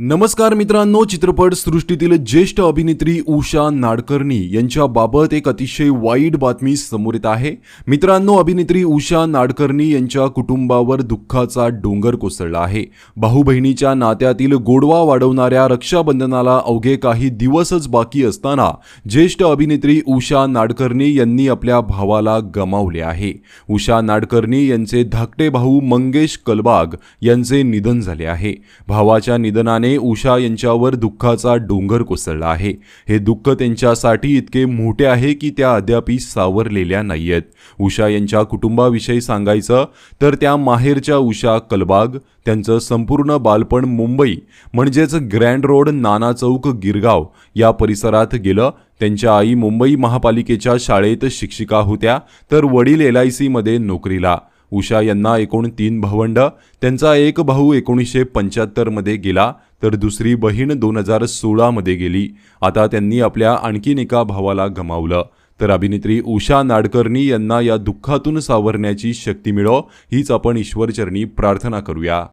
नमस्कार मित्रांनो चित्रपट सृष्टीतील ज्येष्ठ अभिनेत्री उषा नाडकर्णी यांच्याबाबत एक अतिशय वाईट बातमी समोर येत आहे. मित्रांनो अभिनेत्री उषा नाडकर्णी यांच्या कुटुंबावर दुःखाचा डोंगर कोसळला आहे. भाऊ बहिणीच्या नात्यातील गोडवा वाढवणाऱ्या रक्षाबंधनाला अवघे काही दिवसच बाकी असताना ज्येष्ठ अभिनेत्री उषा नाडकर्णी यांनी आपल्या भावाला गमावले आहे. उषा नाडकर्णी यांचे धाकटे भाऊ मंगेश कलबाग यांचे निधन झाले आहे. भावाच्या निधनाने उषा यांच्यावर दुःखाचा डोंगर कोसळला आहे. हे दुःख त्यांच्यासाठी इतके मोठे आहे की त्या अद्यापही सावरलेल्या नाहीयेत. उषा यांच्या कुटुंबाविषयी सांगायचं तर त्या माहेरच्या उषा कलबाग त्यांचं संपूर्ण बालपण मुंबई म्हणजेच ग्रँड रोड नाना चौक गिरगाव या परिसरात गेलं. त्यांच्या आई मुंबई महापालिकेच्या शाळेत शिक्षिका होत्या तर वडील एल आय सीमध्ये नोकरीला. उषा यांना एकूण तीन भावंड. त्यांचा एक भाऊ एकोणीसशे पंच्याहत्तरमध्ये गेला तर दुसरी बहीण दोन हजार सोळामध्ये गेली. आता त्यांनी आपल्या आणखीन एका भावाला गमावलं. तर अभिनेत्री उषा नाडकर्णी यांना या दुःखातून सावरण्याची शक्ती मिळो हीच आपण ईश्वरचरणी प्रार्थना करूया.